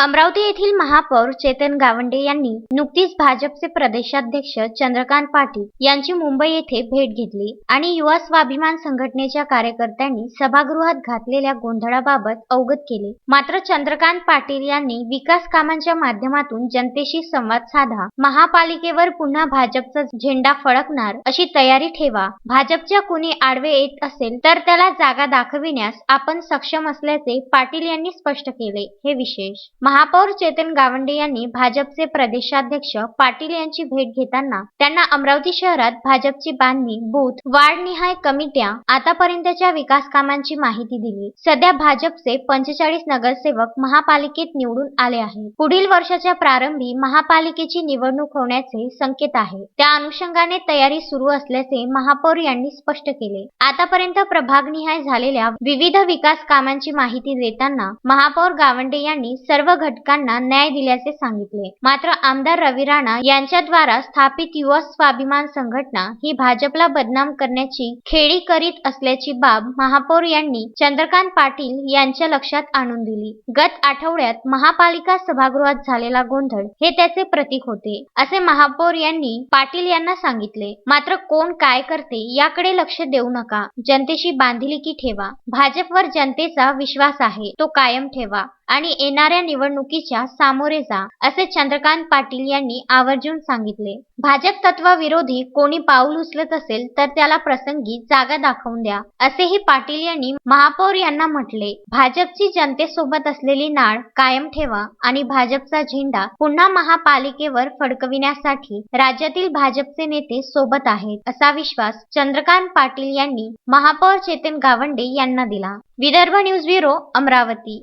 अमरावती येथील महापौर चेतन गावंडे यांनी नुकतीच भाजपचे प्रदेशाध्यक्ष चंद्रकांत पाटील यांची मुंबई येथे भेट घेतली आणि युवा स्वाभिमान संघटनेच्या कार्यकर्त्यांनी सभागृहात घातलेल्या गोंधळाबाबत अवगत केले. मात्र चंद्रकांत पाटील यांनी विकास कामांच्या माध्यमातून जनतेशी संवाद साधा. महापालिकेवर पुन्हा भाजपचा झेंडा फडकणार अशी तयारी ठेवा. भाजपच्या कुणी आडवे येत असेल तर त्याला जागा दाखविण्यास आपण सक्षम असल्याचे पाटील यांनी स्पष्ट केले. हे विशेष महापौर चेतन गावंडे यांनी भाजपचे प्रदेशाध्यक्ष पाटील यांची भेट घेताना त्यांना अमरावती शहरात भाजपची बांधणी बूथ वार्डनिहाय कमिट्या आतापर्यंतच्या विकास कामांची माहिती दिली. सध्या भाजपचे पंचेचाळीस नगरसेवक महापालिकेत निवडून आले आहेत. पुढील वर्षाच्या प्रारंभी महापालिकेची निवडणूक होण्याचे संकेत आहे. त्या अनुषंगाने तयारी सुरू असल्याचे महापौर यांनी स्पष्ट केले. आतापर्यंत प्रभागनिहाय झालेल्या विविध विकास कामांची माहिती देताना महापौर गावंडे यांनी सर्व घटकांना न्याय दिल्याचे सांगितले. मात्र आमदार रवी राणा यांच्याद्वारा स्थापित युवा स्वाभिमान संघटना ही भाजपला बदनाम करण्याची खेळी करीत असल्याची बाब महापौर यांनी चंद्रकांत पाटील यांच्या लक्षात आणून दिली. गत आठवड्यात महापालिका सभागृहात झालेला गोंधळ हे त्याचे प्रतीक होते असे महापौर यांनी पाटील यांना सांगितले. मात्र कोण काय करते याकडे लक्ष देऊ नका. जनतेशी बांधिलकी ठेवा. भाजपवर जनतेचा विश्वास आहे तो कायम ठेवा. आणि येणाऱ्या निवडणुकीच्या सामोरे जा असे चंद्रकांत पाटील यांनी आवर्जून सांगितले. भाजप तत्वाविरोधी कोणी पाऊल उचलत असेल तर त्याला प्रसंगी जागा दाखवून द्या असेही पाटील यांनी महापौर यांना म्हटले. भाजपची जनतेसोबत असलेली नाळ कायम ठेवा आणि भाजपचा झेंडा पुन्हा महापालिकेवर फडकविण्यासाठी राज्यातील भाजपचे नेते सोबत आहेत असा विश्वास चंद्रकांत पाटील यांनी महापौर चेतन गावंडे यांना दिला. Vidarbha news bureau Amravati.